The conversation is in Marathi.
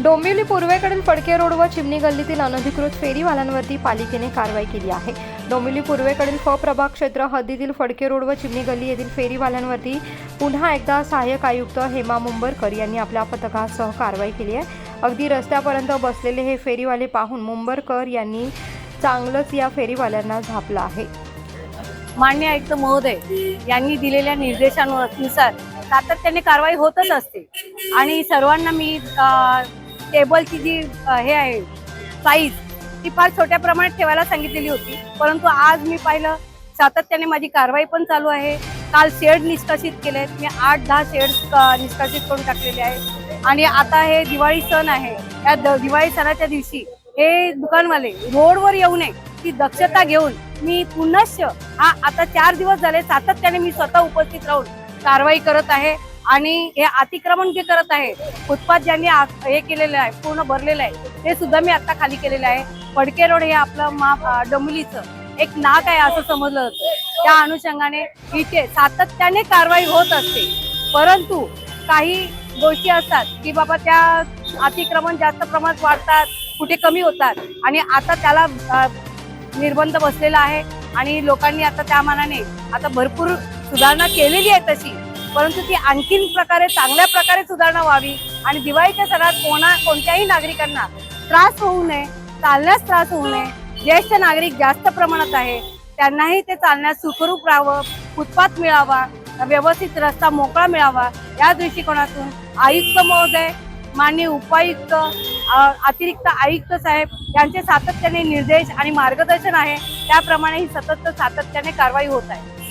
डोंबिवली पूर्वेकडील फडके रोड व चिमणी गल्लीतील अनधिकृत फेरीवाल्यांवरती पालिकेने कारवाई केली आहे. डोंबिवली पूर्वेकडील फ प्रभाग क्षेत्र हद्दीतील फडके रोड व चिमणी गल्ली येथील फेरीवाल्यांवरती पुन्हा एकदा सहाय्यक आयुक्त हेमा मुंबरकर यांनी आपल्या पथकासह कारवाई केली आहे. अगदी रस्त्यापर्यंत बसलेले हे फेरीवाले पाहून मुंबरकर यांनी चांगलंच या फेरीवाल्यांना झापलं आहे. मान्य आयुक्त महोदय यांनी दिलेल्या निर्देशांनुसार सातत्याने कारवाई होतच असते. आणि सर्वांना मी टेबलची जी हे आहे साईज ती फार छोट्या प्रमाणात ठेवायला सांगितलेली होती. परंतु आज मी पाहिलं सातत्याने माझी कारवाई पण चालू आहे. काल शेड निष्कासित केले आहेत मी आठ दहा शेड निष्कासित करून टाकलेले आहे आणि आता हे दिवाळी सण आहे. या द- दिवाळी सणाच्या दिवशी हे दुकानवाले रोडवर येऊ नये ती दक्षता घेऊन मी पुनश्च हा आता चार दिवस झाले सातत्याने मी स्वतः उपस्थित राहून कारवाई करत आहे. आणि हे अतिक्रमण जे करत आहे फुटपाथ ज्यांनी आ- हे केलेलं आहे पूर्ण भरलेलं आहे ते सुद्धा मी आता खाली केलेलं आहे. फडके रोड हे आपलं मा अं, एक नाक आहे असं समजलं जातं. त्या अनुषंगाने इथे सातत्याने कारवाई होत असते. परंतु काही गोष्टी असतात की बाबा त्या अतिक्रमण जास्त प्रमाणात वाढतात कुठे कमी होतात आणि आता त्याला निर्बंध बसलेला आहे आणि लोकांनी आता त्या मानाने आता भरपूर सुधारणा केलेली आहे तशी. परंतु ती आणखीन प्रकारे चांगल्या प्रकारे सुधारणा व्हावी आणि दिवाळीच्या सणात कोणा कोणत्याही नागरिकांना त्रास होऊ नये चालण्यास त्रास होऊ नये. ज्येष्ठ नागरिक जास्त प्रमाणात आहे त्यांनाही ते चालण्यास सुखरूप राहावं फुटपाथ मिळावा व्यवस्थित रस्ता मोकळा मिळावा या दृष्टिकोनातून आयुक्त महोदय माननीय उपायुक्त अतिरिक्त आयुक्त साहेब यांचे सातत्याने निर्देश आणि मार्गदर्शन आहे. त्याप्रमाणे ही सतत सातत्याने कारवाई होत आहे.